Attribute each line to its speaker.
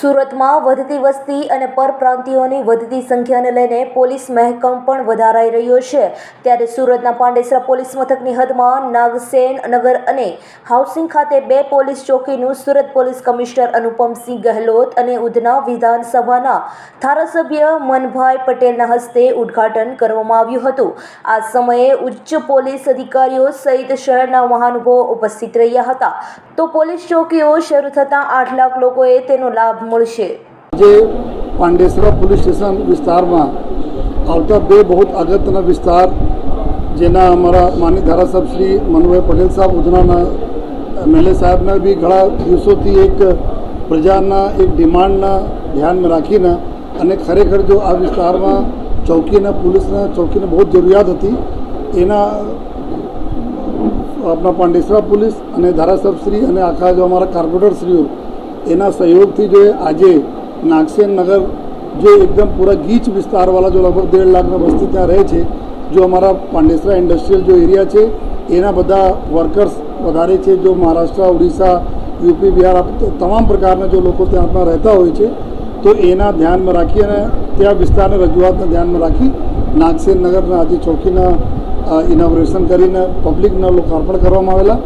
Speaker 1: સુરતમાં વધતી વસ્તી અને પરપ્રાંતિઓની વધતી સંખ્યાને લઈને પોલીસ મહેકમ પણ વધારાઈ રહ્યો છે. ત્યારે સુરતના પાંડેસરા પોલીસ મથકની હદમાં નાગસેન નગર અને હાઉસિંગ ખાતે બે પોલીસ ચોકીનું સુરત પોલીસ કમિશનર અનુપમસિંહ ગહેલોત અને ઉધના વિધાનસભાના ધારાસભ્ય મનભાઈ પટેલના હસ્તે ઉદ્ઘાટન કરવામાં આવ્યું હતું. આ સમયે ઉચ્ચ પોલીસ અધિકારીઓ સહિત શહેરના મહાનુભાવો ઉપસ્થિત રહ્યા હતા. તો પોલીસ ચોકીઓ શરૂ થતાં આઠ લાખ લોકોએ તેનો લાભ મળશે.
Speaker 2: જે પાંડેસરા પોલીસ સ્ટેશન વિસ્તારમાં આવતા બે બહુ અગત્યના વિસ્તાર, જેના અમારા માની ધારાસભ્ય શ્રી મનુભાઈ પટેલ સાહેબ, ઉધનાના એમએલએ સાહેબના બી ઘણા દિવસોથી એક પ્રજાના એક ડિમાન્ડના ધ્યાનમાં રાખીને અને ખરેખર જો આ વિસ્તારમાં ચોકીના પોલીસના, ચોકીને બહુ જરૂરિયાત હતી, એના આપણા પાંડેસરા પોલીસ અને ધારાસભ્યશ્રી અને આખા જો અમારા કાર્પોરેટરશ્રીઓ એના સહયોગથી જો આજે નાગસેન નગર જે એકદમ પૂરા ગીચ વિસ્તારવાળા જો લગભગ દેઢ લાખના વસ્તી ત્યાં રહે છે, જો અમારા પાંડેસરા ઇન્ડસ્ટ્રીયલ જો એરિયા છે, એના બધા વર્કર્સ વધારે છે, જો મહારાષ્ટ્ર, ઓડિશા, યુપી, બિહાર તમામ પ્રકારના જો લોકો ત્યાં આપણા રહેતા હોય છે, તો એના ધ્યાનમાં રાખી અને ત્યાં વિસ્તારની રજૂઆતને ધ્યાનમાં રાખી નાગસેન નગરના આજે ચોકીના ઇનોગ્રેશન કરીને પબ્લિકના લોકાર્પણ કરવામાં આવેલા.